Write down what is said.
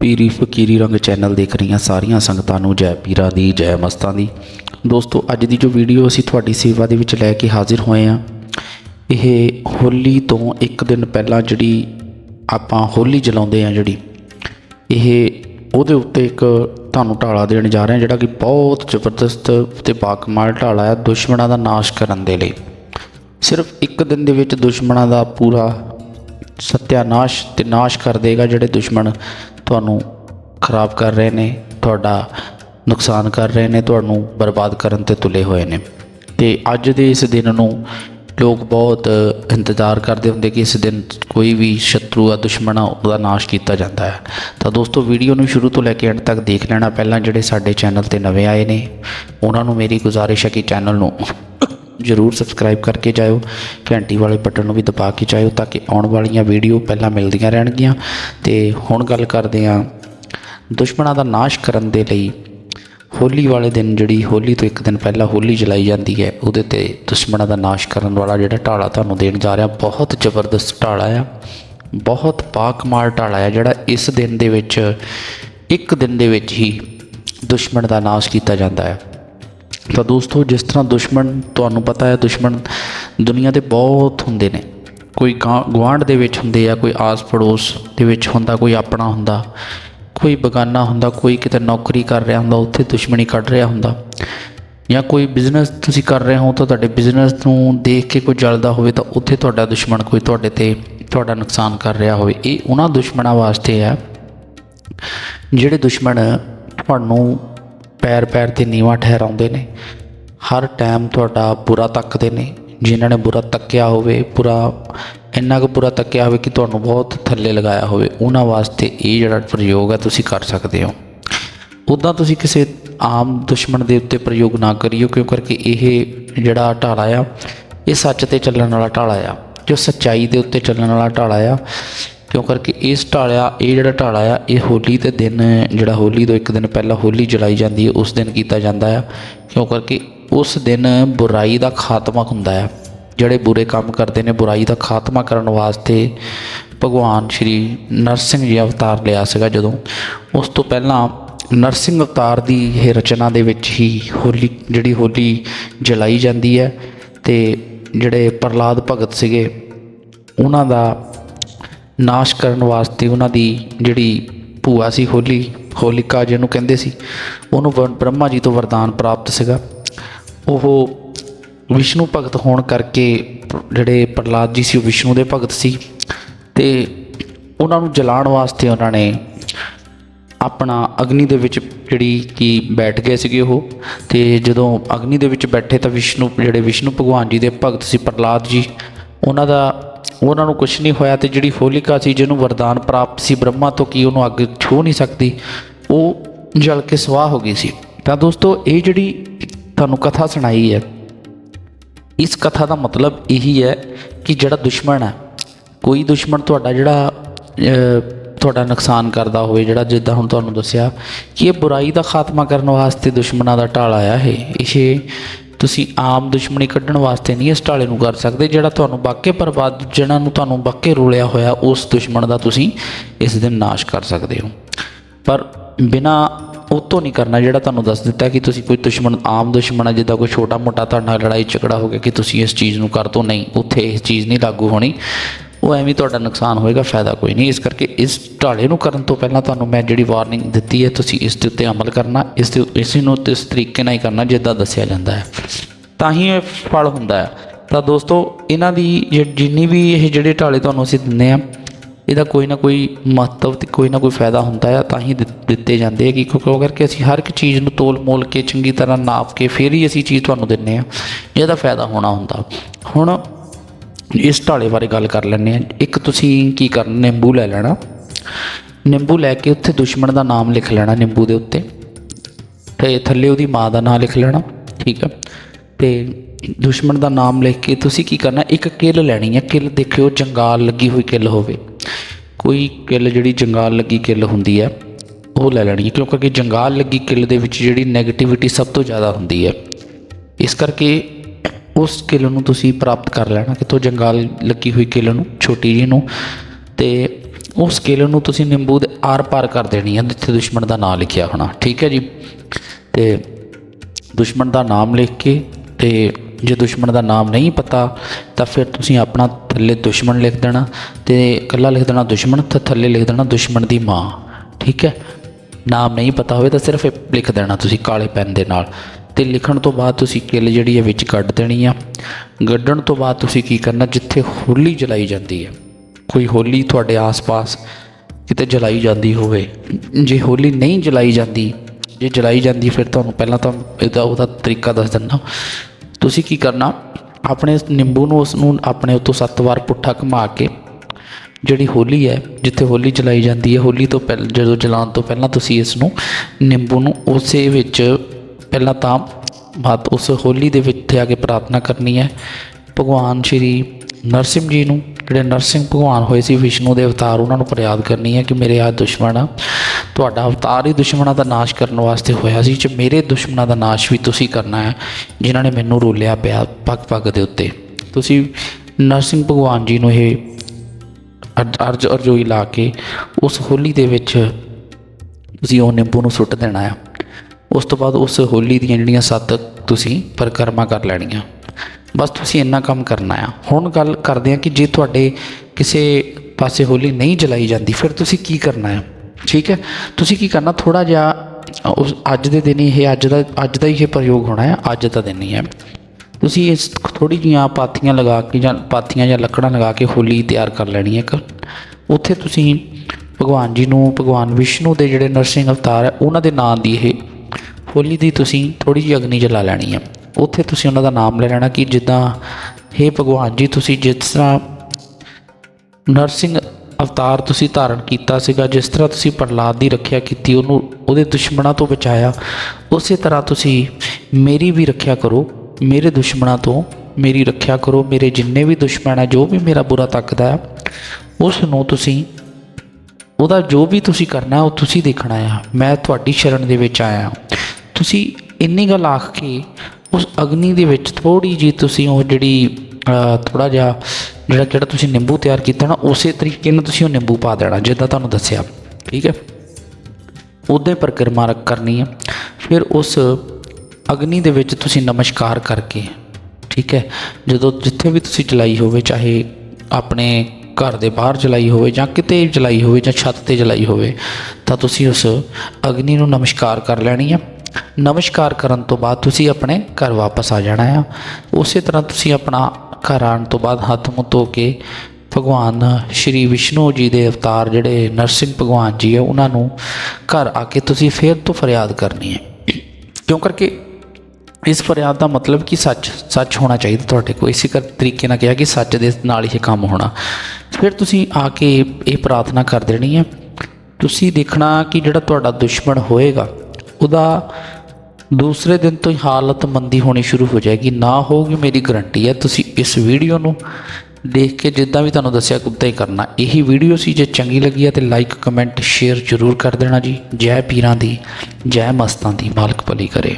ਪੀਰੀ ਫਕੀਰੀ ਰੰਗ ਚੈਨਲ ਦੇਖ ਰਹੀਆਂ ਸਾਰੀਆਂ ਸੰਗਤਾਂ ਨੂੰ ਜੈ ਪੀਰਾਂ ਦੀ, ਜੈ ਮਸਤਾਂ ਦੀ। ਦੋਸਤੋ, ਅੱਜ ਦੀ ਜੋ ਵੀਡੀਓ ਅਸੀਂ ਤੁਹਾਡੀ ਸੇਵਾ ਦੇ ਵਿੱਚ ਲੈ ਕੇ ਹਾਜ਼ਰ ਹੋਏ ਹਾਂ, ਇਹ ਹੋਲੀ ਤੋਂ ਇੱਕ ਦਿਨ ਪਹਿਲਾਂ ਜਿਹੜੀ ਆਪਾਂ ਹੋਲੀ ਜਲਾਉਂਦੇ ਆ ਜਿਹੜੀ, ਇਹ ਉਹਦੇ ਉੱਤੇ ਇੱਕ ਤੁਹਾਨੂੰ ਢਾਲਾ ਦੇਣ ਜਾ ਰਹੇ ਹਾਂ, ਜਿਹੜਾ ਕਿ ਬਹੁਤ ਜ਼ਬਰਦਸਤ ਤੇ ਬਾਕਮਾਲ ਢਾਲਾ ਹੈ, ਦੁਸ਼ਮਣਾਂ ਦਾ ਨਾਸ਼ ਕਰਨ ਦੇ ਲਈ। ਸਿਰਫ ਇੱਕ ਦਿਨ ਦੇ ਵਿੱਚ ਦੁਸ਼ਮਣਾਂ ਦਾ ਪੂਰਾ ਸਤਿਆਨਾਸ਼ ਤੇ ਨਾਸ਼ ਕਰ ਦੇਗਾ ਜਿਹੜੇ ਦੁਸ਼ਮਣ ਤੁਹਾਨੂੰ ਖਰਾਬ ਕਰ ਰਹੇ ਨੇ, ਤੁਹਾਡਾ ਨੁਕਸਾਨ ਕਰ ਰਹੇ ਨੇ, ਤੁਹਾਨੂੰ ਬਰਬਾਦ ਕਰਨ ਤੇ ਤੁਲੇ ਹੋਏ ਨੇ। ਤੇ ਅੱਜ ਦੇ ਇਸ ਦਿਨ ਨੂੰ ਲੋਕ ਬਹੁਤ ਇੰਤਜ਼ਾਰ ਕਰਦੇ ਹੁੰਦੇ ਕਿ ਇਸ ਦਿਨ ਕੋਈ ਵੀ ਸ਼ਤਰੂ ਆ ਦੁਸ਼ਮਣ ਆ, ਉਹਦਾ ਨਾਸ਼ ਕੀਤਾ ਜਾਂਦਾ ਹੈ। ਤਾਂ ਦੋਸਤੋ, ਵੀਡੀਓ ਨੂੰ ਸ਼ੁਰੂ ਤੋਂ ਲੈ ਕੇ ਅੰਤ ਤੱਕ ਦੇਖ ਲੈਣਾ। ਪਹਿਲਾਂ ਜਿਹੜੇ ਸਾਡੇ ਚੈਨਲ ਤੇ ਨਵੇਂ ਆਏ ਨੇ, ਉਹਨਾਂ ਨੂੰ ਮੇਰੀ ਗੁਜ਼ਾਰਿਸ਼ ਹੈ ਕਿ ਚੈਨਲ ਨੂੰ ਜਰੂਰ ਸਬਸਕ੍ਰਾਈਬ ਕਰਕੇ ਜਾਇਓ, ਘੰਟੀ ਵਾਲੇ ਬਟਨ ਨੂੰ ਵੀ ਦਬਾ ਕੇ ਜਾਇਓ ਤਾਂ ਕਿ ਆਉਣ ਵਾਲੀਆਂ ਵੀਡੀਓ ਪਹਿਲਾਂ ਮਿਲਦੀਆਂ ਰਹਿਣਗੀਆਂ। ਤੇ ਹੁਣ ਗੱਲ ਕਰਦੇ ਹਾਂ ਦੁਸ਼ਮਣਾਂ ਦਾ ਨਾਸ਼ ਕਰਨ ਦੇ ਲਈ ਹੋਲੀ ਵਾਲੇ ਦਿਨ ਜਿਹੜੀ ਹੋਲੀ ਤੋਂ ਇੱਕ ਦਿਨ ਪਹਿਲਾਂ ਹੋਲੀ ਜਲਾਈ ਜਾਂਦੀ ਹੈ, ਉਹਦੇ ਤੇ ਦੁਸ਼ਮਣਾਂ ਦਾ ਨਾਸ਼ ਕਰਨ ਵਾਲਾ ਜਿਹੜਾ ਢਾਲਾ ਤੁਹਾਨੂੰ ਦੇਣ ਜਾ ਰਿਹਾ, ਬਹੁਤ ਜ਼ਬਰਦਸਤ ਢਾਲਾ ਆ। ਬਹੁਤ ਪਾਕਮਾਰ ਢਾਲਾ ਆ, ਜਿਹੜਾ ਇਸ ਦਿਨ ਦੇ ਵਿੱਚ, ਇੱਕ ਦਿਨ ਦੇ ਵਿੱਚ ਹੀ ਦੁਸ਼ਮਣ ਦਾ ਨਾਸ਼ ਕੀਤਾ ਜਾਂਦਾ ਹੈ। ਤਾਂ ਦੋਸਤੋ, ਜਿਸ ਤਰ੍ਹਾਂ ਦੁਸ਼ਮਣ ਤੁਹਾਨੂੰ ਪਤਾ ਹੈ, ਦੁਸ਼ਮਣ ਦੁਨੀਆ ਦੇ ਬਹੁਤ ਹੁੰਦੇ ਨੇ। ਕੋਈ ਗਾਂ- ਗੁਆਂਢ ਦੇ ਵਿੱਚ ਹੁੰਦੇ ਆ, ਕੋਈ ਆਸ ਪੜੋਸ ਦੇ ਵਿੱਚ ਹੁੰਦਾ, ਕੋਈ ਆਪਣਾ ਹੁੰਦਾ, ਕੋਈ ਬਗਾਨਾ ਹੁੰਦਾ, ਕੋਈ ਕਿਤੇ ਨੌਕਰੀ ਕਰ ਰਿਹਾ ਹੁੰਦਾ, ਉੱਥੇ ਦੁਸ਼ਮਣੀ ਕੱਢ ਰਿਹਾ ਹੁੰਦਾ ਜਾਂ ਕੋਈ ਬਿਜ਼ਨਸ ਤੁਸੀਂ ਕਰ ਰਹੇ ਹੋ ਤਾਂ ਤੁਹਾਡੇ ਬਿਜ਼ਨਸ ਨੂੰ ਦੇਖ ਕੇ ਕੋਈ ਜਲਦਾ ਹੋਵੇ ਤਾਂ ਉੱਥੇ ਤੁਹਾਡਾ ਦੁਸ਼ਮਣ ਕੋਈ ਤੁਹਾਡੇ ਤੇ ਤੁਹਾਡਾ ਨੁਕਸਾਨ ਕਰ ਰਿਹਾ ਹੋਵੇ। ਇਹ ਉਹਨਾਂ ਦੁਸ਼ਮਣਾਂ ਵਾਸਤੇ ਹੈ, ਜਿਹੜੇ ਦੁਸ਼ਮਣ ਤੁਹਾਨੂੰ ਪੈਰ ਪੈਰ ਤੇ ਨੀਵਾ ਠਹਿਰਾਉਂਦੇ ਨੇ। ਹਰ ਟਾਈਮ ਤੁਹਾਡਾ ਬੁਰਾ ਤੱਕਦੇ ਨੇ। ਜਿਨ੍ਹਾਂ ਨੇ ਬੁਰਾ ਤੱਕਿਆ ਹੋਵੇ, ਬੁਰਾ, ਇੰਨਾ ਕੁ ਬੁਰਾ ਤੱਕਿਆ ਹੋਵੇ ਕਿ ਤੁਹਾਨੂੰ ਬਹੁਤ ਥੱਲੇ ਲਗਾਇਆ ਹੋਵੇ, ਉਹਨਾਂ ਵਾਸਤੇ ਇਹ ਜਿਹੜਾ ਪ੍ਰਯੋਗ ਹੈ ਤੁਸੀਂ ਕਰ ਸਕਦੇ ਹੋ। ਉੱਦਾਂ ਤੁਸੀਂ ਕਿਸੇ ਆਮ ਦੁਸ਼ਮਣ ਦੇ ਉੱਤੇ ਪ੍ਰਯੋਗ ਨਾ ਕਰਿਓ, ਕਿਉਂ ਕਰਕੇ ਇਹ ਜਿਹੜਾ ਢਾਲਾ ਆ, ਇਹ ਸੱਚ ਤੇ ਚੱਲਣ ਵਾਲਾ ਢਾਲਾ ਆ। ਜੋ ਸੱਚਾਈ ਦੇ ਉੱਤੇ ਚੱਲਣ ਵਾਲਾ ਢਾਲਾ ਆ ਕਿਉਂ ਕਰਕੇ ਇਸ ਢਾਲਿਆ, ਇਹ ਜਿਹੜਾ ਢਾਲਾ ਆ, ਇਹ ਹੋਲੀ ਦੇ ਦਿਨ, ਜਿਹੜਾ ਹੋਲੀ ਤੋਂ ਇੱਕ ਦਿਨ ਪਹਿਲਾਂ ਹੋਲੀ ਜਲਾਈ ਜਾਂਦੀ ਹੈ, ਉਸ ਦਿਨ ਕੀਤਾ ਜਾਂਦਾ ਆ। ਕਿਉਂ ਕਰਕੇ ਉਸ ਦਿਨ ਬੁਰਾਈ ਦਾ ਖਾਤਮਾ ਹੁੰਦਾ ਆ। ਜਿਹੜੇ ਬੁਰੇ ਕੰਮ ਕਰਦੇ ਨੇ, ਬੁਰਾਈ ਦਾ ਖਾਤਮਾ ਕਰਨ ਵਾਸਤੇ ਭਗਵਾਨ ਸ਼੍ਰੀ ਨਰਸਿੰਘ ਜੀ ਅਵਤਾਰ ਲਿਆ ਸੀਗਾ ਜਦੋਂ। ਉਸ ਤੋਂ ਪਹਿਲਾਂ ਨਰਸਿੰਘ ਅਵਤਾਰ ਦੀ ਇਹ ਰਚਨਾ ਦੇ ਵਿੱਚ ਹੀ ਹੋਲੀ, ਜਿਹੜੀ ਹੋਲੀ ਜਲਾਈ ਜਾਂਦੀ ਹੈ ਤੇ ਜਿਹੜੇ ਪ੍ਰਲਾਦ ਭਗਤ ਸੀਗੇ, ਉਹਨਾਂ ਦਾ ਨਾਸ਼ ਕਰਨ ਵਾਸਤੇ ਉਹਨਾਂ ਦੀ ਜਿਹੜੀ ਭੂਆ ਸੀ ਹੋਲੀ, ਹੋਲਿਕਾ ਜਿਹਨੂੰ ਕਹਿੰਦੇ ਸੀ, ਉਹਨੂੰ ਵਰ- ਬ੍ਰਹਮਾ ਜੀ ਤੋਂ ਵਰਦਾਨ ਪ੍ਰਾਪਤ ਸੀਗਾ। ਉਹ ਵਿਸ਼ਨੂੰ ਭਗਤ ਹੋਣ ਕਰਕੇ ਜਿਹੜੇ ਪ੍ਰਲਾਦ ਜੀ ਸੀ, ਉਹ ਵਿਸ਼ਨੂੰ ਦੇ ਭਗਤ ਸੀ ਤੇ ਉਹਨਾਂ ਨੂੰ ਜਲਾਉਣ ਵਾਸਤੇ ਉਹਨਾਂ ਨੇ ਆਪਣਾ ਅਗਨੀ ਦੇ ਵਿੱਚ ਜਿਹੜੀ ਕਿ ਬੈਠ ਗਏ ਸੀਗੇ ਉਹ ਤੇ ਜਦੋਂ ਅਗਨੀ ਦੇ ਵਿੱਚ ਬੈਠੇ ਤਾਂ ਵਿਸ਼ਨੂੰ, ਜਿਹੜੇ ਵਿਸ਼ਨੂੰ ਭਗਵਾਨ ਜੀ ਦੇ ਭਗਤ ਸੀ ਪ੍ਰਲਾਦ ਜੀ, ਉਹਨਾਂ ਦਾ ਉਹਨਾਂ ਨੂੰ ਕੁਝ ਨਹੀਂ ਹੋਇਆ ਤੇ ਜਿਹੜੀ ਹੋਲਿਕਾ ਸੀ, ਜਿਹਨੂੰ ਵਰਦਾਨ ਪ੍ਰਾਪਤ ਸੀ ਬ੍ਰਹਮਾ ਤੋਂ, ਕੀ ਉਹਨੂੰ ਅੱਗ ਛੂ ਨਹੀਂ ਸਕਦੀ? ਉਹ ਜਲ ਕੇ ਸਵਾਹ ਹੋ ਗਈ ਸੀ। ਤਾਂ ਦੋਸਤੋ, ਇਹ ਜਿਹੜੀ ਤੁਹਾਨੂੰ ਕਥਾ ਸੁਣਾਈ ਹੈ, ਇਸ ਕਥਾ ਦਾ ਮਤਲਬ ਇਹੀ ਹੈ ਕਿ ਜਿਹੜਾ ਦੁਸ਼ਮਣ ਹੈ, ਕੋਈ ਦੁਸ਼ਮਣ ਤੁਹਾਡਾ ਜਿਹੜਾ ਤੁਹਾਡਾ ਨੁਕਸਾਨ ਕਰਦਾ ਹੋਵੇ, ਜਿਹੜਾ ਜਿੱਦਾਂ ਹੁਣ ਤੁਹਾਨੂੰ ਦੱਸਿਆ, ਕਿ ਇਹ ਬੁਰਾਈ ਦਾ ਖਾਤਮਾ ਕਰਨ ਵਾਸਤੇ ਦੁਸ਼ਮਣਾਂ ਦਾ ਢਾਲ ਆਇਆ ਹੈ ਇਹ ਤੁਸੀਂ ਆਮ ਦੁਸ਼ਮਣੀ ਕੱਢਣ ਵਾਸਤੇ ਨਹੀਂ ਇਸ ਢਾਲੇ ਨੂੰ ਕਰ ਸਕਦੇ, ਜਿਹੜਾ ਤੁਹਾਨੂੰ ਵਾਕੇ ਬਰਬਾਦ, ਜਿਹਨਾਂ ਨੂੰ ਤੁਹਾਨੂੰ ਵਾਕੇ ਰੋਲਿਆ ਹੋਇਆ, ਉਸ ਦੁਸ਼ਮਣ ਦਾ ਤੁਸੀਂ ਇਸ ਦਿਨ ਨਾਸ਼ ਕਰ ਸਕਦੇ ਹੋ। ਪਰ ਬਿਨਾ ਉਹ ਤੋਂ ਨਹੀਂ ਕਰਨਾ ਜਿਹੜਾ ਤੁਹਾਨੂੰ ਦੱਸ ਦਿੱਤਾ ਕਿ ਤੁਸੀਂ ਕੋਈ ਦੁਸ਼ਮਣ, ਆਮ ਦੁਸ਼ਮਣ ਹੈ ਜਿੱਦਾਂ ਕੋਈ ਛੋਟਾ ਮੋਟਾ ਤੁਹਾਡਾ ਲੜਾਈ ਝਗੜਾ ਹੋ ਗਿਆ ਕਿ ਤੁਸੀਂ ਇਸ ਚੀਜ਼ ਨੂੰ ਕਰ ਦੋ, ਨਹੀਂ, ਉੱਥੇ ਇਸ ਚੀਜ਼ ਨਹੀਂ ਲਾਗੂ ਹੋਣੀ। ਉਹ ਐਵੇਂ ਤੁਹਾਡਾ ਨੁਕਸਾਨ ਹੋਏਗਾ, ਫਾਇਦਾ ਕੋਈ ਨਹੀਂ। ਇਸ ਕਰਕੇ ਇਸ ਢਾਲੇ ਨੂੰ ਕਰਨ ਤੋਂ ਪਹਿਲਾਂ ਤੁਹਾਨੂੰ ਮੈਂ ਜਿਹੜੀ ਵਾਰਨਿੰਗ ਦਿੱਤੀ ਹੈ, ਤੁਸੀਂ ਇਸ ਦੇ ਉੱਤੇ ਅਮਲ ਕਰਨਾ, ਇਸ ਦੇ ਇਸ ਨੂੰ ਇਸ ਤਰੀਕੇ ਨਾਲ ਹੀ ਕਰਨਾ, ਜਿੱਦਾਂ ਦੱਸਿਆ ਜਾਂਦਾ ਹੈ। ਤਾਂ ਹੀ ਇਹ ਫਲ ਹੁੰਦਾ ਹੈ। ਤਾਂ ਦੋਸਤੋ, ਇਹਨਾਂ ਦੀ ਜਿ- ਜਿੰਨੀ ਵੀ ਇਹ ਜਿਹੜੇ ਢਾਲੇ ਤੁਹਾਨੂੰ ਅਸੀਂ ਦਿੰਦੇ ਆ ਇਹਦਾ ਕੋਈ ਨਾ ਕੋਈ ਮਹੱਤਵ ਤੇ ਕੋਈ ਨਾ ਕੋਈ ਫਾਇਦਾ ਹੁੰਦਾ ਹੈ, ਤਾਂ ਹੀ ਦਿੱਤ- ਦਿੱਤੇ ਜਾਂਦੇ ਆ ਕਿ ਕਿਉਂਕਿ ਉਹ ਕਰਕੇ ਅਸੀਂ ਹਰ ਇੱਕ ਚੀਜ਼ ਨੂੰ ਤੋਲ ਮੋਲ ਕੇ, ਚੰਗੀ ਤਰ੍ਹਾਂ ਨਾਪ ਕੇ, ਫਿਰ ਹੀ ਅਸੀਂ ਚੀਜ਼ ਤੁਹਾਨੂੰ ਦਿੰਨੇ ਆ ਇਹਦਾ ਫਾਇਦਾ ਹੋਣਾ ਹੁੰਦਾ। ਹੁਣ ਇਸ ਢਾਲੇ ਬਾਰੇ ਗੱਲ ਕਰ ਲੈਂਦੇ ਆ ਇੱਕ ਤੁਸੀਂ ਕੀ ਕਰਨਾ, ਨਿੰਬੂ ਲੈ ਲੈਣਾ। ਨਿੰਬੂ ਲੈ ਕੇ ਉੱਥੇ ਦੁਸ਼ਮਣ ਦਾ ਨਾਮ ਲਿਖ ਲੈਣਾ ਨਿੰਬੂ ਦੇ ਉੱਤੇ। ਤੇ ਥੱਲੇ ਉਹਦੀ ਮਾਂ ਦਾ ਨਾਮ ਲਿਖ ਲੈਣਾ, ਠੀਕ ਹੈ। ਤੇ ਦੁਸ਼ਮਣ ਦਾ ਨਾਮ ਲਿਖ ਕੇ ਤੁਸੀਂ ਕੀ ਕਰਨਾ, ਇੱਕ ਕਿੱਲ ਲੈਣੀ ਹੈ। ਕਿੱਲ ਦੇਖਿਓ, ਜੰਗਾਲ ਲੱਗੀ ਹੋਈ ਕਿੱਲ ਹੋਵੇ। ਕੋਈ ਕਿੱਲ ਜਿਹੜੀ ਜੰਗਾਲ ਲੱਗੀ ਕਿੱਲ ਹੁੰਦੀ ਹੈ, ਉਹ ਲੈ ਲੈਣੀ ਹੈ। ਕਿਉਂਕਿ ਜੰਗਾਲ ਲੱਗੀ ਕਿੱਲ ਦੇ ਵਿੱਚ ਜਿਹੜੀ 네ਗੇਟਿਵਿਟੀ ਸਭ ਤੋਂ ਜ਼ਿਆਦਾ ਹੁੰਦੀ ਹੈ। ਇਸ ਕਰਕੇ ਉਸ ਕਿੱਲ ਨੂੰ ਤੁਸੀਂ ਪ੍ਰਾਪਤ ਕਰ ਲੈਣਾ ਕਿਤੋਂ ਜੰਗਾਲ ਲੱਗੀ ਹੋਈ ਕਿੱਲ ਨੂੰ, ਛੋਟੀ ਜੀ ਨੂੰ। ਤੇ ਉਸ ਸਕੇਲ ਨੂੰ ਤੁਸੀਂ ਨਿੰਬੂ ਦੇ ਆਰ ਪਾਰ ਕਰ ਦੇਣੀ ਹੈ ਜਿੱਥੇ ਦੁਸ਼ਮਣ ਦਾ ਨਾਮ ਲਿਖਿਆ ਹੋਣਾ, ਠੀਕ ਹੈ ਜੀ? ਤੇ ਦੁਸ਼ਮਣ ਦਾ ਨਾਮ ਲਿਖ ਕੇ, ਤੇ ਜੇ ਦੁਸ਼ਮਣ ਦਾ ਨਾਮ ਨਹੀਂ ਪਤਾ, ਤਾਂ ਫਿਰ ਤੁਸੀਂ ਆਪਣਾ ਥੱਲੇ ਦੁਸ਼ਮਣ ਲਿਖ ਦੇਣਾ, ਤੇ ਇਕੱਲਾ ਲਿਖ ਦੇਣਾ ਦੁਸ਼ਮਣ, ਤੇ ਥੱਲੇ ਲਿਖ ਦੇਣਾ ਦੁਸ਼ਮਣ ਦੀ ਮਾਂ, ਠੀਕ ਹੈ? ਨਾਮ ਨਹੀਂ ਪਤਾ ਹੋਵੇ ਤਾਂ ਸਿਰਫ ਲਿਖ ਦੇਣਾ ਤੁਸੀਂ ਕਾਲੇ ਪੈਨ ਦੇ ਨਾਲ। ਤੇ ਲਿਖਣ ਤੋਂ ਬਾਅਦ ਤੁਸੀਂ ਕਿੱਲ ਜਿਹੜੀ ਹੈ ਵਿੱਚ ਕੱਢ ਦੇਣੀ ਆ। ਗੱਡਣ ਤੋਂ ਬਾਅਦ ਤੁਸੀਂ ਕੀ ਕਰਨਾ, ਜਿੱਥੇ ਹੋਲੀ ਜਲਾਈ ਜਾਂਦੀ ਹੈ, ਕੋਈ ਹੋਲੀ ਤੁਹਾਡੇ ਆਸ-ਪਾਸ ਕਿਤੇ ਜਲਾਈ ਜਾਂਦੀ ਹੋਵੇ। ਜੇ ਹੋਲੀ ਨਹੀਂ ਜਲਾਈ ਜਾਂਦੀ, ਜੇ ਜਲਾਈ ਜਾਂਦੀ ਫਿਰ ਤੁਹਾਨੂੰ ਪਹਿਲਾਂ ਤਾਂ ਇਹਦਾ ਉਹਦਾ ਤਰੀਕਾ ਦੱਸ ਦਿੰਦਾ। ਤੁਸੀਂ ਕੀ ਕਰਨਾ, ਆਪਣੇ ਨਿੰਬੂ ਨੂੰ ਉਸ ਨੂੰ ਆਪਣੇ ਉੱਤੋਂ ਸੱਤ ਵਾਰ ਪੁੱਠਾ ਘੁਮਾ ਕੇ, ਜਿਹੜੀ ਹੋਲੀ ਹੈ, ਜਿੱਥੇ ਹੋਲੀ ਜਲਾਈ ਜਾਂਦੀ ਹੈ, ਹੋਲੀ ਤੋਂ ਪਹਿਲਾਂ, ਜਦੋਂ ਜਲਾਉਣ ਤੋਂ ਪਹਿਲਾਂ ਤੁਸੀਂ ਇਸ ਨੂੰ ਨਿੰਬੂ ਨੂੰ ਉਸੇ ਵਿੱਚ ਪਹਿਲਾਂ ਤਾਂ ਬਾਤ ਉਸ ਹੋਲੀ ਦੇ ਵਿੱਚ ਆ ਕੇ ਪ੍ਰਾਰਥਨਾ ਕਰਨੀ ਹੈ। ਭਗਵਾਨ ਸ਼੍ਰੀ ਨਰਸਿੰਹ ਜੀ ਨੂੰ, ਜਿਹੜੇ ਨਰਸਿੰਘ ਭਗਵਾਨ ਹੋਏ ਸੀ, ਵਿਸ਼ਨੂੰ ਦੇ ਅਵਤਾਰ, ਉਹਨਾਂ ਨੂੰ ਫਰਿਆਦ ਕਰਨੀ ਹੈ ਕਿ ਮੇਰੇ ਆ ਦੁਸ਼ਮਣ ਆ, ਤੁਹਾਡਾ ਅਵਤਾਰ ਹੀ ਦੁਸ਼ਮਣਾਂ ਦਾ ਨਾਸ਼ ਕਰਨ ਵਾਸਤੇ ਹੋਇਆ ਸੀ ਤੇ ਮੇਰੇ ਦੁਸ਼ਮਣਾਂ ਦਾ ਨਾਸ਼ ਵੀ ਤੁਸੀਂ ਕਰਨਾ ਹੈ, ਜਿਨ੍ਹਾਂ ਨੇ ਮੈਨੂੰ ਰੋਲਿਆ ਪਿਆ ਪੱਗ ਪੱਗ ਦੇ ਉੱਤੇ। ਤੁਸੀਂ ਨਰਸਿੰਘ ਭਗਵਾਨ ਜੀ ਨੂੰ ਇਹ ਅਰਜ, ਅਰਜੋਈ ਲਾ ਕੇ ਉਸ ਹੋਲੀ ਦੇ ਵਿੱਚ ਤੁਸੀਂ ਉਹ ਨਿੰਬੂ ਨੂੰ ਸੁੱਟ ਦੇਣਾ ਆ। ਉਸ ਤੋਂ ਬਾਅਦ ਉਸ ਹੋਲੀ ਦੀਆਂ ਜਿਹੜੀਆਂ ਸੱਤ ਤੁਸੀਂ ਪਰਿਕਰਮਾ ਕਰ ਲੈਣੀਆਂ। ਬਸ ਤੁਸੀਂ ਇੰਨਾ ਕੰਮ ਕਰਨਾ ਆ। ਹੁਣ ਗੱਲ ਕਰਦੇ ਆ ਕਿ ਜੇ ਤੁਹਾਡੇ ਕਿਸੇ ਪਾਸੇ ਹੋਲੀ ਨਹੀਂ ਜਲਾਈ ਜਾਂਦੀ, ਫਿਰ ਤੁਸੀਂ ਕੀ ਕਰਨਾ ਹੈ ਠੀਕ ਹੈ? ਤੁਸੀਂ ਕੀ ਕਰਨਾ? ਥੋੜਾ ਜਿਹਾ ਉਸ ਅੱਜ ਦੇ ਦਿਨ ਹੀ ਇਹ ਅੱਜ ਦਾ ਅੱਜ ਦਾ ਹੀ ਇਹ ਪ੍ਰਯੋਗ ਹੋਣਾ ਹੈ ਅੱਜ ਦਾ ਦਿਨ ਹੀ ਹੈ ਤੁਸੀਂ ਇਸ ਥੋੜੀ ਜੀਆਂ ਪਾਥੀਆਂ ਲਗਾ ਕੇ ਜਾਂ ਪਾਥੀਆਂ ਜਾਂ ਲੱਕੜਾਂ ਲਗਾ ਕੇ ਹੋਲੀ ਤਿਆਰ ਕਰ ਲੈਣੀ ਹੈ ਇੱਕ। ਉੱਥੇ ਤੁਸੀਂ ਭਗਵਾਨ ਜੀ ਨੂੰ, ਭਗਵਾਨ ਵਿਸ਼ਨੂੰ ਦੇ ਜਿਹੜੇ ਨਰਸਿੰਘ ਅਵਤਾਰ ਹੈ ਉਹਨਾਂ ਦੇ ਨਾਂ ਦੀ ਇਹ ਹੋਲੀ ਦੀ ਤੁਸੀਂ ਥੋੜੀ ਜਿਹੀ ਅਗਨੀ ਜਲਾ ਲੈਣੀ ਹੈ ਉੱਥੇ ਤੁਸੀਂ ਉਹਨਾਂ ਦਾ ਨਾਮ ਲੈ ਲੈਣਾ ਕਿ ਜਿੱਦਾਂ हे ਭਗਵਾਨ ਜੀ, ਤੁਸੀਂ ਜਿਸ ਤਰ੍ਹਾਂ ਨਰਸਿੰਘ ਅਵਤਾਰ ਤੁਸੀਂ ਧਾਰਨ ਕੀਤਾ ਸੀਗਾ, ਜਿਸ ਤਰ੍ਹਾਂ ਤੁਸੀਂ ਪ੍ਰਹਲਾਦ ਦੀ ਰੱਖਿਆ ਕੀਤੀ, ਉਹਨੂੰ ਉਹਦੇ ਦੁਸ਼ਮਣਾਂ ਤੋਂ ਬਚਾਇਆ, ਉਸੇ ਤਰ੍ਹਾਂ ਤੁਸੀਂ ਮੇਰੀ ਵੀ ਰੱਖਿਆ ਕਰੋ, ਮੇਰੇ ਦੁਸ਼ਮਣਾਂ ਤੋਂ ਮੇਰੀ ਰੱਖਿਆ ਕਰੋ, ਮੇਰੇ ਜਿੰਨੇ ਵੀ ਦੁਸ਼ਮਣ ਹੈ ਜੋ ਵੀ ਮੇਰਾ ਬੁਰਾ ਤੱਕਦਾ ਹੈ ਉਸ ਨੂੰ ਤੁਸੀਂ, ਉਹਦਾ ਜੋ ਵੀ ਤੁਸੀਂ ਕਰਨਾ, ਉਹ ਤੁਸੀਂ ਦੇਖਣਾ ਆ ਮੈਂ ਤੁਹਾਡੀ ਸ਼ਰਨ ਦੇ ਵਿੱਚ ਆਇਆ ਹਾਂ। ਤੁਸੀਂ ਇੰਨੀ ਗੱਲ ਆਖ ਕੇ ਉਸ ਅਗਨੀ ਦੇ ਵਿੱਚ ਥੋੜੀ ਜੀ ਤੁਸੀਂ ਉਹ ਜਿਹੜੀ ਥੋੜਾ ਜਿਹਾ ਜਿਹੜਾ ਜਿਹੜਾ ਤੁਸੀਂ ਨਿੰਬੂ ਤਿਆਰ ਕੀਤਾ ਨਾ, ਉਸੇ ਤਰੀਕੇ ਨਾਲ ਤੁਸੀਂ ਉਹ ਨਿੰਬੂ ਪਾ ਦੇਣਾ, ਜਿੱਦਾਂ ਤੁਹਾਨੂੰ ਦੱਸਿਆ। ਠੀਕ ਹੈ? ਉਹਦੇ ਪ੍ਰਕਿਰਮਾ ਰ- ਕਰਨੀ ਹੈ। ਫਿਰ ਉਸ ਅਗਨੀ ਦੇ ਵਿੱਚ ਤੁਸੀਂ ਨਮਸਕਾਰ ਕਰਕੇ, ਠੀਕ ਹੈ? ਜਦੋਂ ਜਿੱਥੇ ਵੀ ਤੁਸੀਂ ਜਲਾਈ ਹੋਵੇ, ਚਾਹੇ ਆਪਣੇ ਘਰ ਦੇ ਬਾਹਰ ਜਲਾਈ ਹੋਵੇ ਜਾਂ ਕਿਤੇ ਜਲਾਈ ਹੋਵੇ ਜਾਂ ਛੱਤ ਤੇ ਜਲਾਈ ਹੋਵੇ, ਤਾਂ ਤੁਸੀਂ ਉਸ ਅਗਨੀ ਨੂੰ ਨਮਸਕਾਰ ਕਰ ਲੈਣੀ ਹੈ। ਨਮਸਕਾਰ ਕਰਨ ਤੋਂ ਬਾਅਦ ਤੁਸੀਂ ਆਪਣੇ ਘਰ ਵਾਪਸ ਆ ਜਾਣਾ ਆ। ਉਸੇ ਤਰ੍ਹਾਂ ਤੁਸੀਂ ਆਪਣਾ ਘਰ ਆਉਣ ਤੋਂ ਬਾਅਦ ਹੱਥ ਮੂੰਹ ਧੋ ਕੇ ਭਗਵਾਨ ਸ਼੍ਰੀ ਵਿਸ਼ਨੂੰ ਜੀ ਦੇ ਅਵਤਾਰ ਜਿਹੜੇ ਨਰਸਿੰਘ ਭਗਵਾਨ ਜੀ ਹੈ ਉਹਨਾਂ ਨੂੰ ਘਰ ਆ ਕੇ ਤੁਸੀਂ ਫੇਰ ਤੋਂ ਫਰਿਆਦ ਕਰਨੀ ਹੈ। ਕਿਉਂ ਕਰਕੇ? ਇਸ ਫਰਿਆਦ ਦਾ ਮਤਲਬ ਕਿ ਸੱਚ ਸੱਚ ਹੋਣਾ ਚਾਹੀਦਾ ਤੁਹਾਡੇ ਕੋਲ। ਇਸੇ ਕਰ, ਤਰੀਕੇ ਨਾਲ ਕਿਹਾ ਕਿ ਸੱਚ ਦੇ ਨਾਲ ਹੀ ਕੰਮ ਹੋਣਾ। ਫਿਰ ਤੁਸੀਂ ਆ ਕੇ ਇਹ ਪ੍ਰਾਰਥਨਾ ਕਰ ਦੇਣੀ ਹੈ। ਤੁਸੀਂ ਦੇਖਣਾ ਕਿ ਜਿਹੜਾ ਤੁਹਾਡਾ ਦੁਸ਼ਮਣ ਹੋਏਗਾ ਉਹਦਾ ਦੂਸਰੇ ਦਿਨ ਤੋਂ ਹੀ ਹਾਲਤ ਮੰਦੀ ਹੋਣੀ ਸ਼ੁਰੂ ਹੋ ਜਾਏਗੀ। ਨਾ ਹੋਊਗੀ ਮੇਰੀ ਗਰੰਟੀ ਹੈ, ਤੁਸੀਂ ਇਸ ਵੀਡੀਓ ਨੂੰ ਦੇਖ ਕੇ ਜਿੱਦਾਂ ਵੀ ਤੁਹਾਨੂੰ ਦੱਸਿਆ ਉਦਾਂ ਹੀ ਕਰਨਾ। ਇਹੀ ਵੀਡੀਓ ਸੀ, ਜੇ ਚੰਗੀ ਲੱਗੀ ਹੈ ਤੇ ਲਾਈਕ ਕਮੈਂਟ ਸ਼ੇਅਰ ਜ਼ਰੂਰ ਕਰ ਦੇਣਾ ਜੀ। ਜੈ ਪੀਰਾਂ ਦੀ, ਜੈ ਮਸਤਾਂ ਦੀ ਮਾਲਕ ਭਲੀ ਕਰੇ।